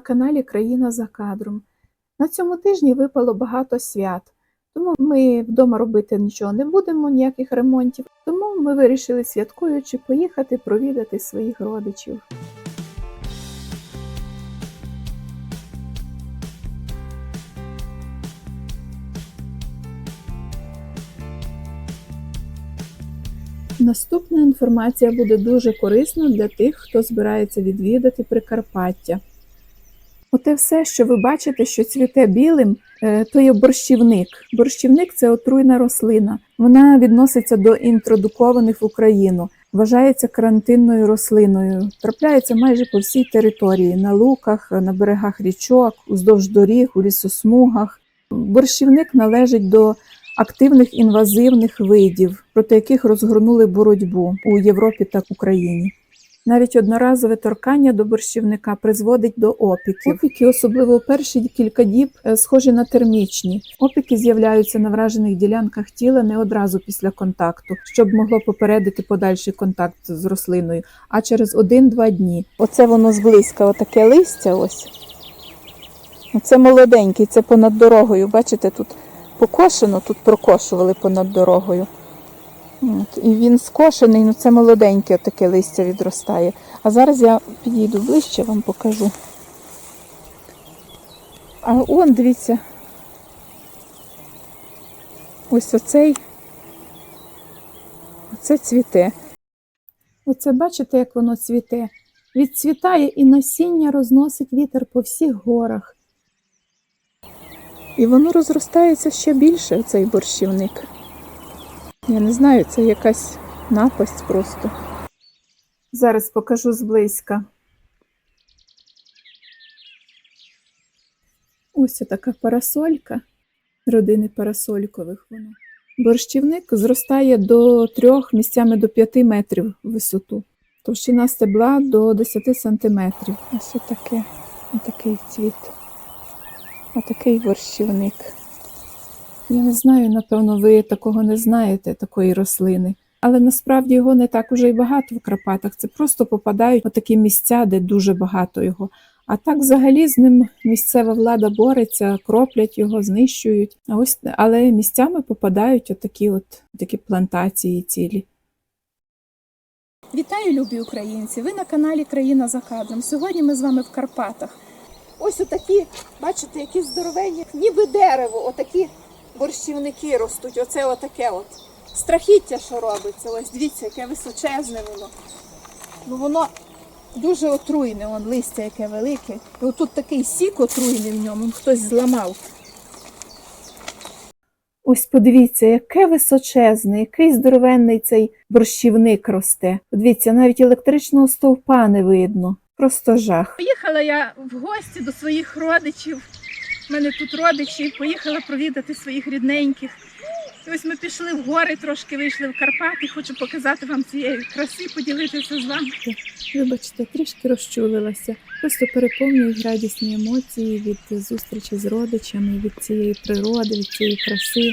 каналі Країна за кадром. На цьому тижні випало багато свят, тому ми вдома робити нічого не будемо, ніяких ремонтів. Тому ми вирішили святкуючи поїхати провідати своїх родичів. Наступна інформація буде дуже корисна для тих, хто збирається відвідати Прикарпаття. Оте все, що ви бачите, що цвіте білим, е, то є борщівник. Борщівник це отруйна рослина. Вона відноситься до інтродукованих в Україну, вважається карантинною рослиною. Трапляється майже по всій території на луках, на берегах річок, уздовж доріг, у лісосмугах. Борщівник належить до активних інвазивних видів, проти яких розгорнули боротьбу у Європі та Україні. Навіть одноразове торкання до борщівника призводить до опіків. Опіки, особливо у перші кілька діб, е, схожі на термічні. Опіки з'являються на вражених ділянках тіла не одразу після контакту, щоб могло попередити подальший контакт з рослиною, а через 1-2 дні. Оце воно зблизька, отаке листя. Ось. Це молоденький, це понад дорогою. Бачите, тут покошено, тут прокошували понад дорогою. От, і він скошений, ну це молоденьке таке листя відростає. А зараз я підійду ближче, вам покажу. А он, дивіться, ось оцей, оце цвіте. Оце бачите, як воно цвіте? Відцвітає і насіння розносить вітер по всіх горах. І воно розростається ще більше, цей борщівник. Я не знаю, це якась напасть просто. Зараз покажу зблизька. Ось така парасолька родини парасолькових вона. Борщівник зростає до 3, місцями до 5 метрів висоту. Товщина стебла до 10 сантиметрів. Ось таке, отакий цвіт. Отакий борщівник. Я не знаю, напевно, ви такого не знаєте, такої рослини. Але насправді його не так уже й багато в Карпатах. Це просто попадають у такі місця, де дуже багато його. А так взагалі з ним місцева влада бореться, кроплять його, знищують. А ось, але місцями попадають отакі от такі плантації цілі. Вітаю, любі українці! Ви на каналі Країна за кадром. Сьогодні ми з вами в Карпатах. Ось отакі, бачите, які здоровенні, ніби дерево, отакі борщівники ростуть. Оце отаке от. Страхіття, що робиться. Ось дивіться, яке височезне воно. Ну воно дуже отруйне, вон листя яке велике. І отут такий сік отруйний в ньому, хтось зламав. Ось подивіться, яке височезне, який здоровенний цей борщівник росте. Подивіться, навіть електричного стовпа не видно. Просто жах. Поїхала я в гості до своїх родичів. У мене тут родичі, поїхала провідати своїх рідненьких. І ось ми пішли в гори, трошки вийшли в Карпати. Хочу показати вам цієї краси, поділитися з вами. Вибачте, трішки розчулилася. Просто переповнюють радісні емоції від зустрічі з родичами, від цієї природи, від цієї краси.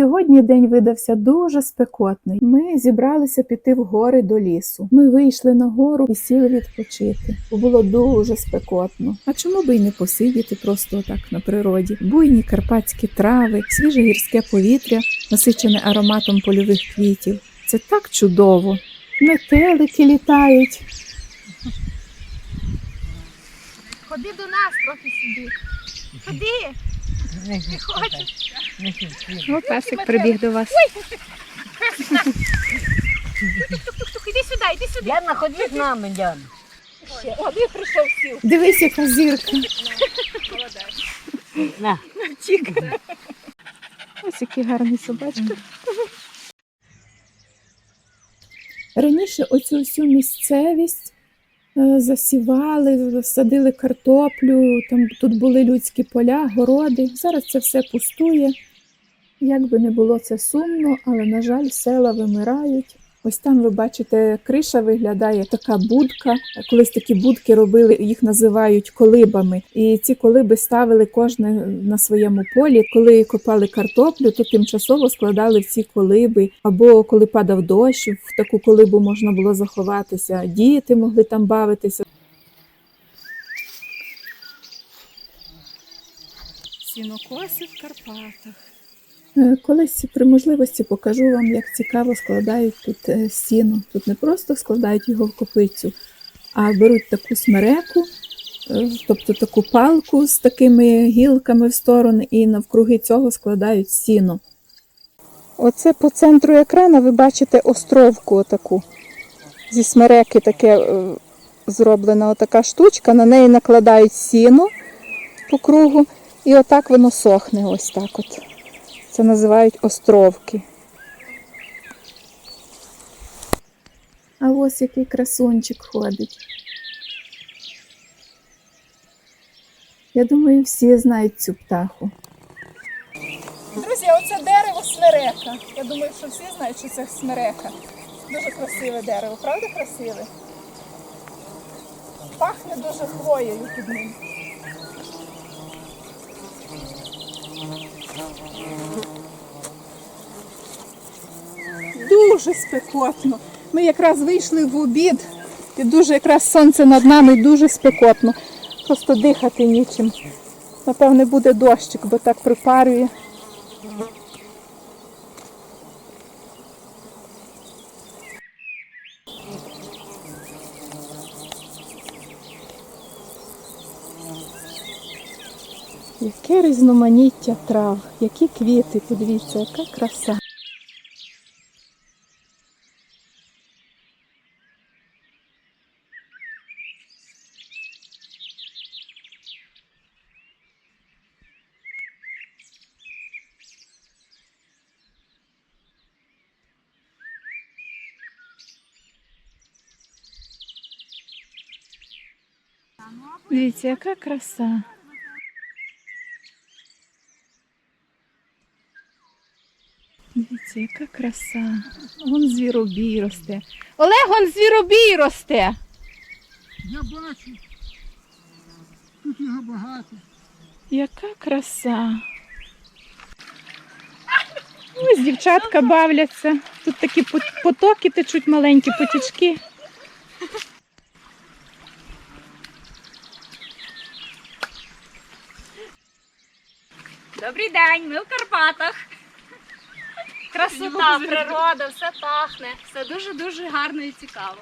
Сьогодні день видався дуже спекотний. Ми зібралися піти в гори до лісу. Ми вийшли на гору і сіли відпочити. Було дуже спекотно. А чому би й не посидіти просто так на природі? Буйні карпатські трави, свіже гірське повітря, насичене ароматом польових квітів. Це так чудово. Метелики літають. Ходи до нас трохи сюди. Ходи. О, песик прибіг до вас. Іди сюди, іди сюди. Яна, ходи з нами, Яна. О, він прийшов сів. Дивись, яка зірка. На. Ось який гарний собачка. Раніше оцю всю місцевість засівали, садили картоплю, там тут були людські поля, городи. Зараз це все пустує. Як би не було це сумно, але, на жаль, села вимирають. Ось там ви бачите, криша виглядає така будка. Колись такі будки робили, їх називають колибами. І ці колиби ставили кожне на своєму полі. Коли копали картоплю, то тимчасово складали в ці колиби. Або коли падав дощ, в таку колибу можна було заховатися. Діти могли там бавитися. Сінокоси в Карпатах. Е, Колись при можливості покажу вам, як цікаво складають тут е, сіно. Тут не просто складають його в копицю, а беруть таку смереку, е, тобто таку палку з такими гілками в сторони, і навкруги цього складають сіно. Оце по центру екрана ви бачите островку отаку. Зі смереки таке зроблена отака штучка, на неї накладають сіно по кругу, і отак воно сохне ось так от. Це називають островки. А ось який красунчик ходить. Я думаю, всі знають цю птаху. Друзі, оце дерево смерека. Я думаю, що всі знають, що це смерека. Дуже красиве дерево, правда красиве? Пахне дуже хвоєю під ним. Дуже спекотно. Ми якраз вийшли в обід, і дуже якраз сонце над нами, дуже спекотно. Просто дихати нічим. Напевне, буде дощик, бо так припарює. Яке різноманіття трав, які квіти, подивіться, яка краса. Дивіться, яка краса. Дивіться, яка краса. Вон звіробій росте. Олег, вон звіробій росте. Я бачу. Тут його багато. Яка краса. Ось дівчатка бавляться. Тут такі потоки течуть маленькі потічки. Добрий день, ми в Карпатах. Красота, природа, все пахне. Все дуже-дуже гарно і цікаво.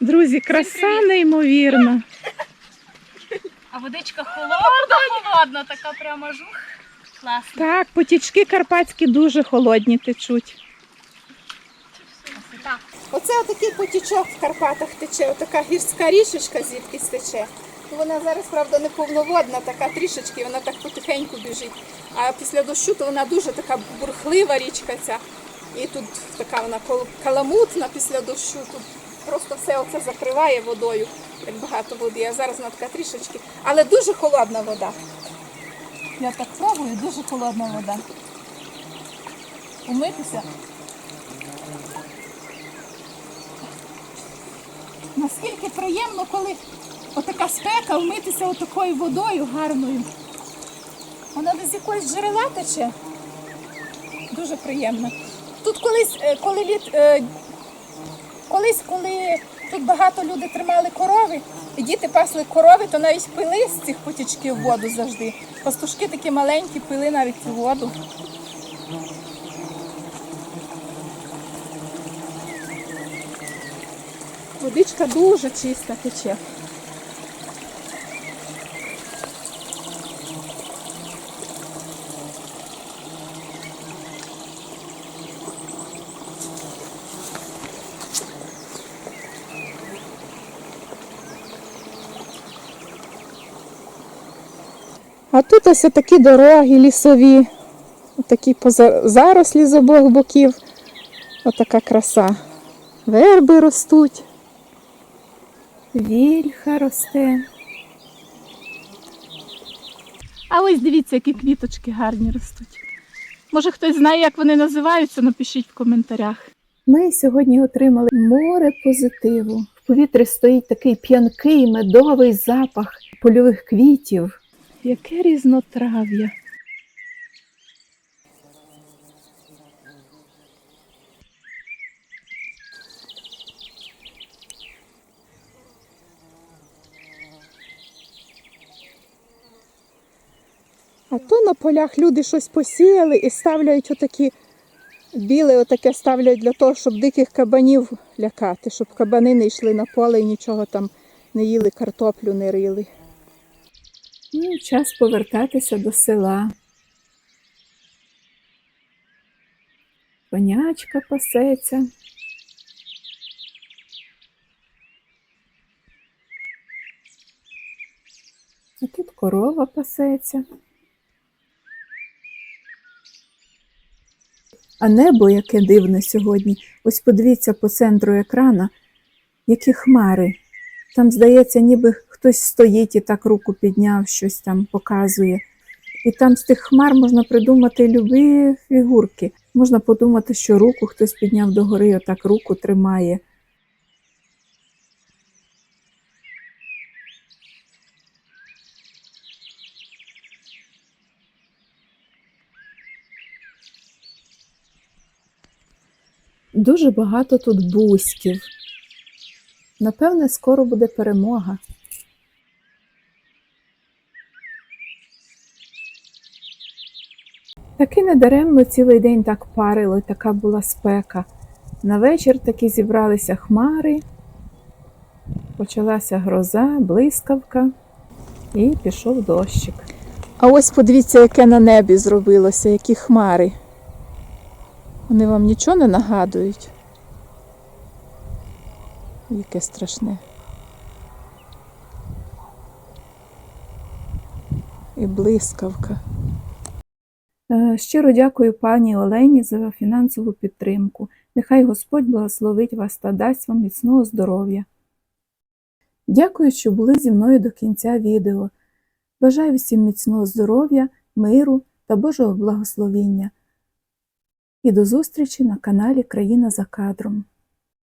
Друзі, краса неймовірна. А водичка холодна, холодна, така прямо жух. Класно. Так, потічки карпатські дуже холодні течуть. Оце отакий потічок в Карпатах тече, отака гірська річечка звідкись тече. Вона зараз, правда, не повноводна, така трішечки, вона так потихеньку біжить. А після дощу то вона дуже така бурхлива річка ця. І тут така вона каламутна після дощу. Тут просто все оце закриває водою, як багато води. А зараз вона така трішечки. Але дуже холодна вода. Я так пробую, дуже холодна вода. Умитися. Наскільки приємно, коли отака спека вмитися отакою водою гарною. Вона десь з якогось джерела тече. Дуже приємно. Тут колись, е, коли літ, е, колись, коли тут багато люди тримали корови, і діти пасли корови, то навіть пили з цих потічків воду завжди. Пастушки такі маленькі пили навіть цю воду. Водичка дуже чиста тече. А тут ось такі дороги лісові, такі зарослі з обох боків. Отака краса. Верби ростуть. Вільха росте. А ось дивіться, які квіточки гарні ростуть. Може хтось знає, як вони називаються, напишіть в коментарях. Ми сьогодні отримали море позитиву. В повітрі стоїть такий п'янкий медовий запах польових квітів. Яке різнотрав'я. А то на полях люди щось посіяли і ставляють отакі біле, отаке ставлять для того, щоб диких кабанів лякати, щоб кабани не йшли на поле і нічого там не їли, картоплю не рили. Ну, час повертатися до села. Конячка пасеться. А тут корова пасеться. А небо яке дивне сьогодні. Ось подивіться по центру екрана, які хмари. Там, здається, ніби хтось стоїть і так руку підняв, щось там показує. І там з тих хмар можна придумати любі фігурки. Можна подумати, що руку хтось підняв догори, отак руку тримає. Дуже багато тут бузьків. Напевне, скоро буде перемога. Таки недаремно цілий день так парило, така була спека. На вечір таки зібралися хмари, почалася гроза, блискавка і пішов дощик. А ось подивіться, яке на небі зробилося, які хмари. Вони вам нічого не нагадують? Яке страшне. І блискавка. Е, Щиро дякую пані Олені за фінансову підтримку. Нехай Господь благословить вас та дасть вам міцного здоров'я. Дякую, що були зі мною до кінця відео. Бажаю всім міцного здоров'я, миру та Божого благословіння. І до зустрічі на каналі Країна за кадром.